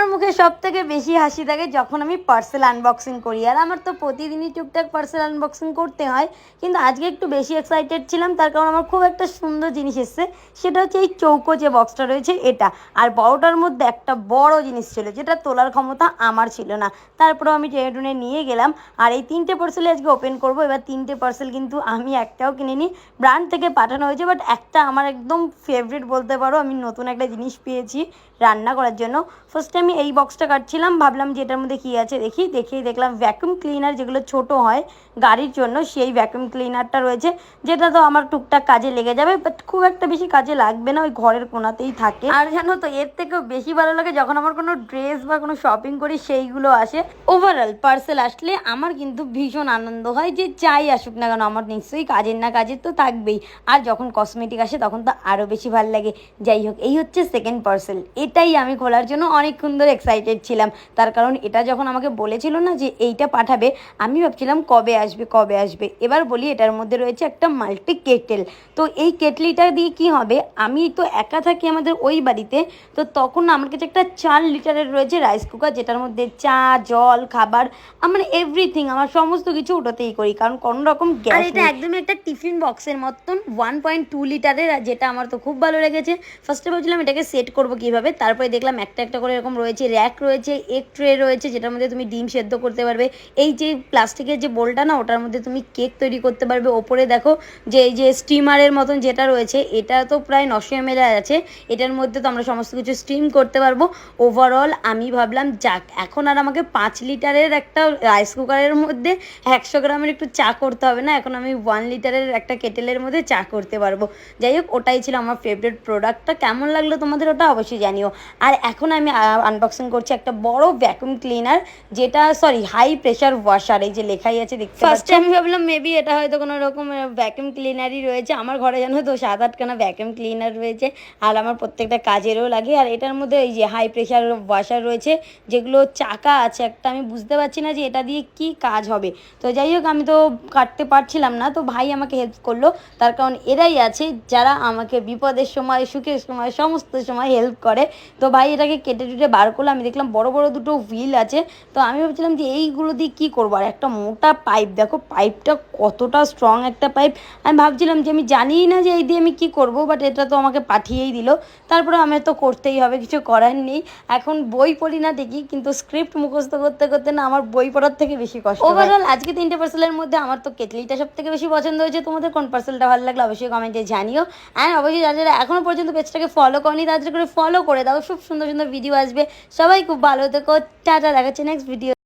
আমার মুখে সব থেকে বেশি হাসি থাকে যখন আমি পার্সেল আনবক্সিং করি। আর আমার তো প্রতিদিনই টুকটাক পার্সেল আনবক্সিং করতে হয়, কিন্তু আজকে একটু বেশি এক্সাইটেড ছিলাম, তার কারণ আমার খুব একটা সুন্দর জিনিস এসছে। সেটা হচ্ছে এই চৌকো যে বক্সটা রয়েছে, এটা। আর বড়টার মধ্যে একটা বড় জিনিস ছিল, যেটা তোলার ক্ষমতা আমার ছিল না। তারপরেও আমি ট্রেনে নিয়ে গেলাম, আর এই তিনটে পার্সেলে আজকে ওপেন করব। এবার তিনটে পার্সেল কিন্তু আমি একটাও কিনিনি। ব্র্যান্ড থেকে পাঠানো হয়েছে বাট একটা আমার একদম ফেভারিট বলতে পারো, আমি নতুন একটা জিনিস পেয়েছি রান্না করার জন্য। ফার্স্টে আমি এই বক্সটা কাটছিলাম, ভাবলাম যে এটার মধ্যে কী আছে দেখি, দেখেই দেখলাম ভ্যাকুম ক্লিনার যেগুলো ছোট হয় গাড়ির জন্য, সেই ভ্যাকুম ক্লিনারটা রয়েছে, যেটা তো আমার টুকটাক কাজে লেগে যাবে বাট খুব একটা বেশি কাজে লাগবে না, ওই ঘরের কোনাতেই থাকে। আর জানো তো, এর থেকেও বেশি ভালো লাগে যখন আমার কোনো ড্রেস বা কোনো শপিং করি, সেইগুলো আসে। ওভারঅল পার্সেল আসলে আমার কিন্তু ভীষণ আনন্দ হয় যে যাই আসুক না কেন, আমার নিশ্চয়ই কাজের না কাজের তো থাকবেই। আর যখন কসমেটিক আসে, তখন তো আরও বেশি ভালো লাগে। যাই হোক, এই হচ্ছে সেকেন্ড পার্সেল এটাই আমি খোলার জন্য অনেকক্ষণ ধরে এক্সাইটেড ছিলাম। তার কারণ এটা যখন আমাকে বলেছিল না যে এইটা পাঠাবে আমি ভাবছিলাম কবে আসবে কবে আসবে। এবার বলি এটার মধ্যে রয়েছে একটা মাল্টি কেটেল তো এই কেটলিটা দিয়ে কি হবে? আমি তো একা থাকি আমাদের ওই বাড়িতে তো তখন আমার কাছে একটা চার লিটারের রয়েছে রাইস কুকার যেটার মধ্যে চা জল খাবার আমার এভরিথিং আমার সমস্ত কিছু ওটাতেই করি। কারণ কোনো রকম গ্যাস এটা একদমই একটা টিফিন বক্সের মতন ওয়ান পয়েন্ট টু লিটারের যেটা আমার তো খুব ভালো লেগেছে। ফার্স্টে ভাবছিলাম এটাকে সেট করব কীভাবে তারপরে দেখলাম একটা একটা করে এরকম রয়েছে। র্যাক রয়েছে এক ট্রে রয়েছে, যেটার মধ্যে তুমি ডিম সেদ্ধ করতে পারবে। এই যে প্লাস্টিকের যে বোলটা না, ওটার মধ্যে তুমি কেক তৈরি করতে পারবে। ওপরে দেখো যে, এই যে স্টিমারের মতন যেটা রয়েছে, এটা তো প্রায় নশো এম আছে। এটার মধ্যে তো আমরা সমস্ত কিছু স্টিম করতে পারব। ওভারঅল আমি ভাবলাম, যাক, এখন আর আমাকে পাঁচ লিটারের একটা রাইস কুকারের মধ্যে একশো গ্রামের একটু চা করতে হবে না? এখন আমি ওয়ান লিটারের একটা কেটেলের মধ্যে চা করতে পারব। যাই হোক, ওটাই ছিল আমার ফেভারিট প্রোডাক্টটা কেমন লাগল তোমাদের ওটা অবশ্যই জানিও। আর এখন আমি আনবক্সিং করছি একটা বড় ভ্যাকুম ক্লিনার যেটা সরি হাই প্রেশার ওয়াশার এই যে লেখাই আছে দেখতে ফার্স্টে আমি ভাবলাম মেবি এটা হয়তো কোনো রকম ভ্যাকুয়াম ক্লিনারই রয়েছে। আমার ঘরে জানো তো সাত আটখানা ভ্যাকুয়াম ক্লিনার রয়েছে আর আমার প্রত্যেকটা কাজেরও লাগে। আর এটার মধ্যে এই যে হাই প্রেশার ওয়াশার রয়েছে যেগুলো চাকা আছে একটা আমি বুঝতে পারছি না যে এটা দিয়ে কি কাজ হবে। তো যাই হোক আমি তো কাটতে পারছিলাম না তো ভাই আমাকে হেল্প করল। তার কারণ এরাই আছে যারা আমাকে বিপদের সময় সুখের সময় সমস্ত সময় হেল্প করে। তো ভাই এটাকে কেটে টুটে বার করল আমি দেখলাম বড় বড় দুটো হুইল আছে। তো আমি ভাবছিলাম যে এইগুলো দিয়ে কী করব? আর একটা মোটা পাইপ দেখো পাইপটা কতটা স্ট্রং একটা পাইপ আমি ভাবছিলাম যে আমি জানিই না যে এই দিয়ে আমি কী করব বাট এটা তো আমাকে পাঠিয়েই দিল। তারপরে আমার তো করতেই হবে, কিছু করার নেই। এখন বই পড়ি না দেখি, কিন্তু স্ক্রিপ্ট মুখস্থ করতে করতে না আমার বই পড়ার থেকে বেশি কষ্ট ওভারঅল আজকে তিনটে পার্সেলের মধ্যে আমার তো কেটলিটা সব থেকে বেশি পছন্দ হয়েছে। তোমাদের কোন পার্সেলটা ভালো লাগল অবশ্যই কমেন্টে জানিও। অ্যান্ড অবশ্যই যারা যারা এখনও পর্যন্ত পেজটাকে ফলো করনি, তাদের করে ফলো করে দাও। খুব সুন্দর সুন্দর ভিডিও আসবে। সবাই খুব ভালো থেকো। টাটা দেখাচ্ছে নেক্সট ভিডিও